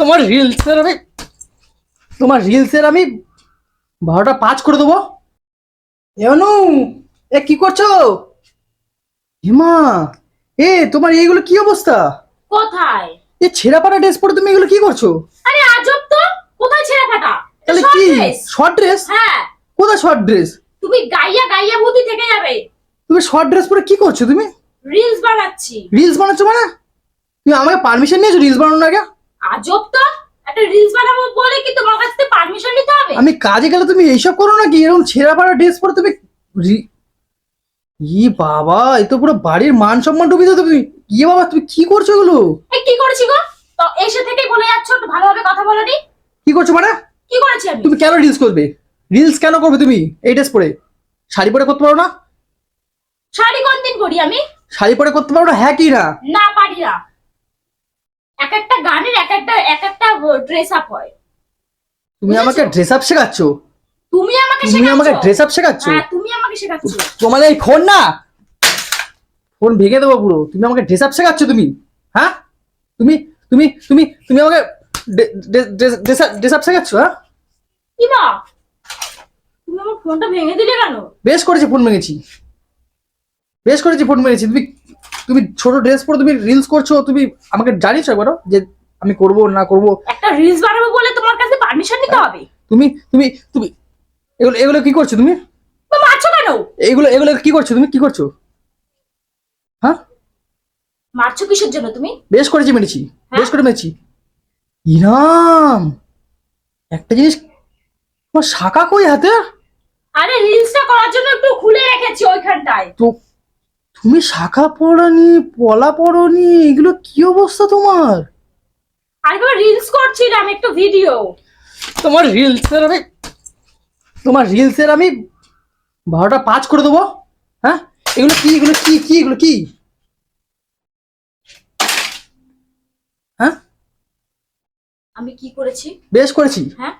তোমার রিলসের আমি তোমার রিলসের আমি বারোটা পাঁচ করে দেবো। এমনু এ কি করছ? হিমা এ তোমার এইগুলো কি অবস্থা? কোথায়? এ ছেঁড়া ড্রেস পরে তুমি এগুলো কি করছ? আরে আজব তো! কোথায় ছেঁড়া ফাটা তাহলে কি। শর্ট ড্রেস হ্যাঁ। কোথায় শর্ট ড্রেস তুমি গাইয়া গাইয়া ভূতি থেকে যাবে। তুমি শর্ট ড্রেস পরে কি করছ তুমি? রিলস বানাচ্ছি। রিলস বানাচ্ছো মানে? তুমি আমাকে পারমিশন নিয়েছো রিলস বানানোর আগে? আজব তো একটা রিলস বানাবো বলে কি তোমার কাছ থেকে পারমিশন নিতে হবে? আমি কাজে গেলে তুমি এইসব করো নাকি? এরকম ছেঁড়া পাড়া ড্রেস পরে তুমি ই বাবা এ তো পুরো বাড়ির মান সম্মান ডুবে যাবে তুমি। ইয়ে বাবা তুমি কি করছ এগুলো? এই কি করেছি গো? তো এসে থেকেই বলে যাচ্ছ একটু ভালোভাবে কথা বলো নি কি করছ মানে? কি করেছি আমি? তুমি কেন রিলস করবে? রিলস কেন করবে তুমি? এই ড্রেস পরে। শাড়ি পরে করতে পারো না? শাড়ি কোন দিন পরি আমি? শাড়ি পরে করতে পারো না? হ্যাঁ কি না? না পারি না। এক একটা গানের এক একটা এক একটা ড্রেস আপ হয়। তুমি আমাকে ড্রেস আপ শেখাচ্ছ? তুমি আমাকে তুমি আমাকে ড্রেস আপ শেখাচ্ছ? হ্যাঁ তুমি আমাকে শেখাচ্ছ। তোমার এই ফোন না? ফোন ভেঙে দেবো পুরো। তুমি আমাকে ড্রেস আপ শেখাচ্ছ তুমি? হ্যাঁ? তুমি তুমি তুমি তুমি আমাকে ড্রেস আপ শেখাচ্ছ হ্যাঁ কি না তুমি আমার ফোনটা ভেঙে দিলে কেন? বেশ করেছি ফোন ভেঙেছি। বেশ করেছি ফোন ভেঙেছি। তুমি তুমি ছোট ড্রেস পরে তুমি রিলস করছ তুমি আমাকে জানিস একবারও যে আমি করব না করব। একটা রিলস বানাবো বলে তোমার কাছে পারমিশন নিতে হবে? তুমি তুমি তুমি এগুলো এগুলো কি করছ তুমি? মারছো কেন? এগুলো এগুলো কি করছ তুমি? কি করছ? হ্যাঁ? মারছো কিসের জন্য তুমি? বেশ করেছি মেরেছি হ্যাঁ? বেশ করে মেরেছি। ইরাম! একটা জিনিস তোমার শাখা কই হাতে? আরে রিলসটা করার জন্য একটু খুলে রেখেছি ওইখানটায়। তো তুমি শাখা পড়ানি পলা পড়নি এগুলো কি অবস্থা তোমার? আরেকবার রিলস করছিলাম একটু ভিডিও তোমার রিলসের আমি তোমার রিলসের আমি বারোটা পাঁচ করে দেবো। হ্যাঁ? এগুলো কি এগুলো কি কি এগুলো কি? হ্যাঁ? আমি কি করেছি? বেশ করেছি। হ্যাঁ?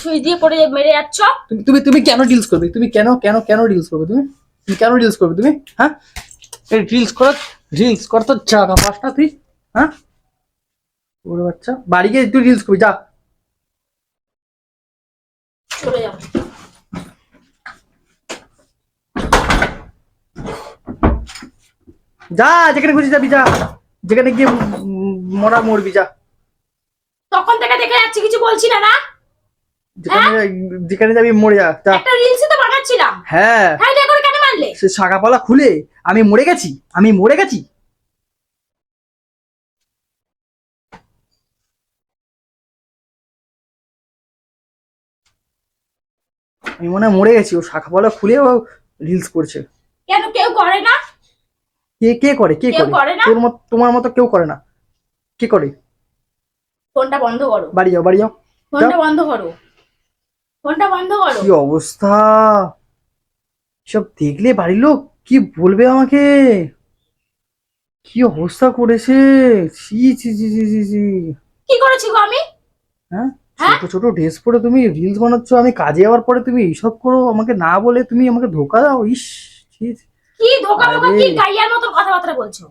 সুই দিয়ে পড়ে মেরে যাচ্ছ। তুমি তুমি তুমি কেন রিলস করবে? তুমি কেন কেন কেন রিলস করবে তুমি? তুমি কেন রিলস করবে তুমি? হ্যাঁ? এই রিলস কর রিলস কর তো জায়গা পাস না তুই হ্যাঁ? ওরে বাচ্চা বাড়ি গিয়ে তুই রিলস করবি যা। চলে যাও যা যেখানে খুশি যাবি যা। যেখানে গিয়ে মরা মরবি যা। তখন থেকে দেখে যাচ্ছি কিছু বলছি না না? যেখানে যেখানে যাবি মরে যা একটা তো বানাচ্ছিলাম। হ্যাঁ। হ্যাঁ মারলে সে শাখাপালা খুলে আমি মরে গেছি আমি মরে গেছি। আমি মনে হয় মরে গেছি ও শাখাপালা খুলে ও রিলস করছে। কেন? কেউ করে না? কে কে করে কে কেউ করে? তোর মত তোমার মতো কেউ করে না। কে করে? ফোনটা বন্ধ করো। বাড়ি যাও বাড়ি যাও। ফোনটা বন্ধ করো। ফোনটা বন্ধ করো। কি অবস্থা? সব দেখলে বাড়ির লোক? কি বলবে আমাকে? কি অবস্থা করেছে? ছি ছি ছি ছি ছি ছি। কি করেছি গো আমি? হ্যাঁ? হ্যাঁ? ছোট ছোট ড্রেস পরে তুমি রিলস বানাচ্ছ আমি কাজে যাওয়ার পরে তুমি এইসব করো আমাকে না বলে তুমি আমাকে ধোকা দাও? ইস। কি ধোকা ধোকা কি গাইয়ার মতো কথাবার্তা বলছো?